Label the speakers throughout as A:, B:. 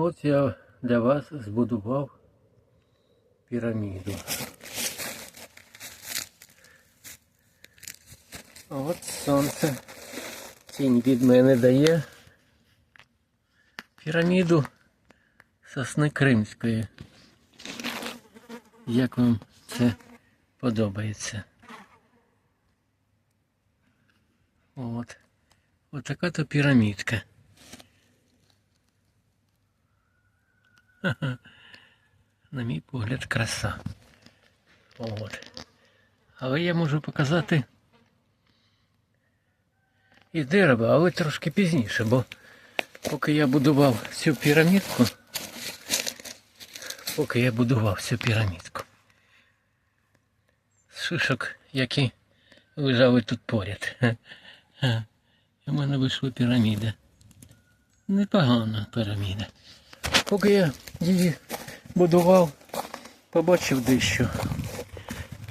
A: От я для вас збудував піраміду. От сонце тінь від мене дає піраміду сосни Кримської. Як вам це подобається? От. От то пірамідка. На мій погляд, краса. От. Але я можу показати і дерево, але трошки пізніше, бо поки я будував цю пірамідку, поки я будував цю пірамідку. З шишок, які лежали тут поряд. В мене вийшла піраміда. Непогана піраміда. Поки я її будував, побачив дещо.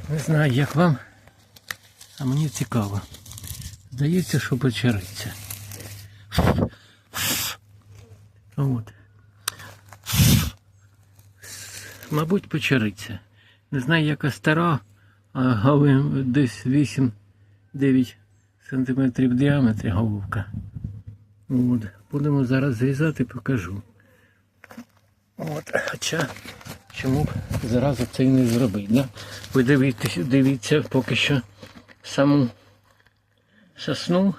A: Не знаю, як вам, а мені цікаво. Здається, що печериться. От. Мабуть, печериться. Не знаю, яка стара, але десь 8-9 сантиметрів в діаметрі головка. От. Будемо зараз зрізати, покажу. От. Хоча чому б зразу це і не зробити. Да? Ви дивіться, дивіться поки що саму сосну,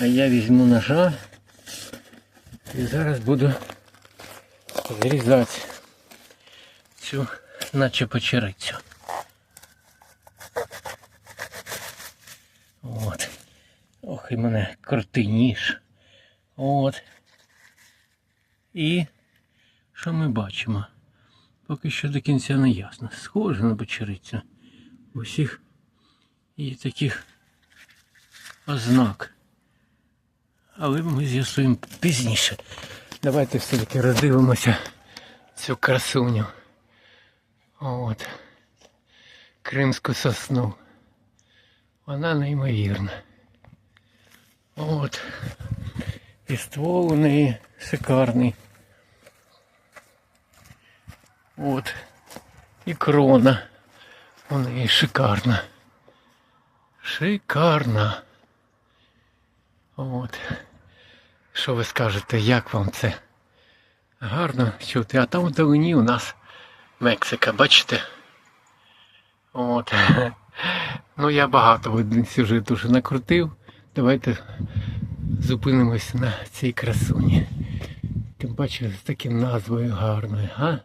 A: а я візьму ножа і зараз буду зрізати цю наче печерицю. От. Ох, і мене крутий ніж. От. І що ми бачимо? Поки що до кінця не ясно. Схоже на печерицю. У всіх є таких ознак. Але ми з'ясуємо пізніше. Давайте все-таки роздивимося цю красуню. От. Кримську сосну. Вона неймовірна. От. І ствол у неї шикарний. От. І крона. У неї шикарна. Шикарна. От. Що ви скажете, як вам це? Гарно чути. А там вдалині у нас Мексика, бачите? От. Ну я багато один сюжет уже накрутив. Давайте зупинимось на цій красуні. Тим паче з таким назвою гарною, а?